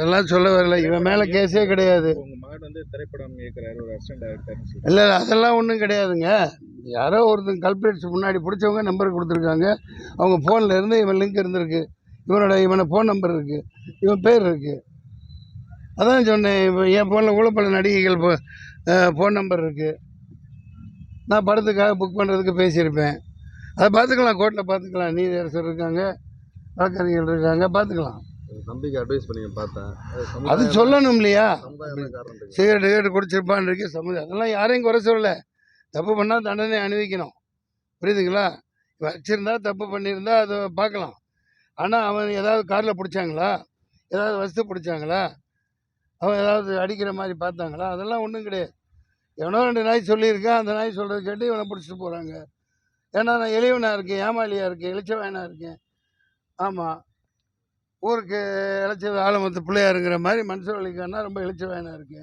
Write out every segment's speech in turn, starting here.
அதெல்லாம் சொல்ல வரல. இவன் மேலே கேஸே கிடையாது. உங்க மகன் வந்து திரைப்படம் இயக்குறாரு. ஒரு அசிஸ்டன்ட் சொல்லி இல்லை அதெல்லாம் ஒன்றும் கிடையாதுங்க. யாரோ ஒருத்தன் கல்பிரேட்ஸ் முன்னாடி பிடிச்சவங்க நம்பர் கொடுத்துருக்காங்க. அவங்க ஃபோனில் இருந்து இவன் லிங்க் இருந்திருக்கு. இவனோட இவனை ஃபோன் நம்பர் இருக்குது இவன் பேர் இருக்குது அதான் சொன்னேன் இப்போ என் ஃபோனில் கூட பல நடிகைகள் ஃபோன் நம்பர் இருக்குது நான் படத்துக்காக புக் பண்ணுறதுக்கு பேசியிருப்பேன். அதை பார்த்துக்கலாம் கோர்ட்டில் பார்த்துக்கலாம். நீதியரசர் இருக்காங்க வழக்கறிஞர்கள் இருக்காங்க பார்த்துக்கலாம். தம்பிக்கு அட்வைஸ் பண்ணி பார்த்தேன். அது சொல்லணும் இல்லையா? சிகரெட் கிகரெட் குடிச்சிருப்பான் இருக்கு சமுதாயம் அதெல்லாம் யாரையும் குறை சொல்லல. தப்பு பண்ணால் தண்டனை அனுபவிக்கணும் புரியுதுங்களா? வச்சிருந்தா தப்பு பண்ணியிருந்தா அதை பார்க்கலாம். ஆனால் அவன் ஏதாவது காரில் பிடிச்சாங்களா? ஏதாவது வசதி பிடிச்சாங்களா? அவன் ஏதாவது அடிக்கிற மாதிரி பார்த்தாங்களா? அதெல்லாம் ஒன்றும் கிடையாது. எவனோ ரெண்டு நாய் சொல்லியிருக்கான். அந்த நாய் சொல்கிறத கேட்டு இவனை பிடிச்சிட்டு போகிறாங்க ஏன்னா நான் எளியவனாக இருக்கேன் ஏமாளியாக இருக்கேன் இளைச்சவனாக இருக்கேன். ஆமாம் ஊருக்கு இளைச்ச ஆலமத்து பிள்ளையாருங்கிற மாதிரி மனுஷன் வழிக்கானா ரொம்ப வேணாம் இருக்கு.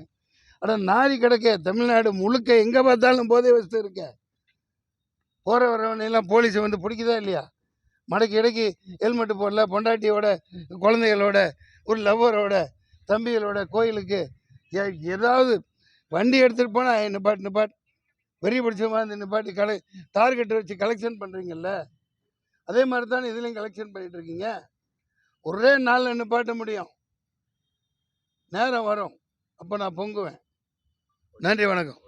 ஆனால் நாரி கிடக்க தமிழ்நாடு முழுக்க எங்கே பார்த்தாலும் போதை வசதி இருக்க. போகிற வரவனையெல்லாம் போலீஸ் வந்து பிடிக்குதா இல்லையா? மடக்கி இடக்கி ஹெல்மெட்டு போடல பொண்டாட்டியோட குழந்தைகளோட ஒரு லவ்வரோட தம்பிகளோட கோயிலுக்கு ஏதாவது வண்டி எடுத்துகிட்டு போனால் நிப்பாட் நிப்பாட் வெறி பிடிச்ச மாதிரி நிப்பாட்டி கலை டார்கெட் வச்சு கலெக்ஷன் பண்ணுறீங்கல்ல அதே மாதிரி தான் இதுலேயும் கலெக்ஷன் பண்ணிகிட்ருக்கீங்க இருக்கீங்க? ஒரே நாளில் நிப்பாட்ட முடியும்? நேரம் வரும். அப்போ நான் பொங்குவேன். நன்றி வணக்கம்.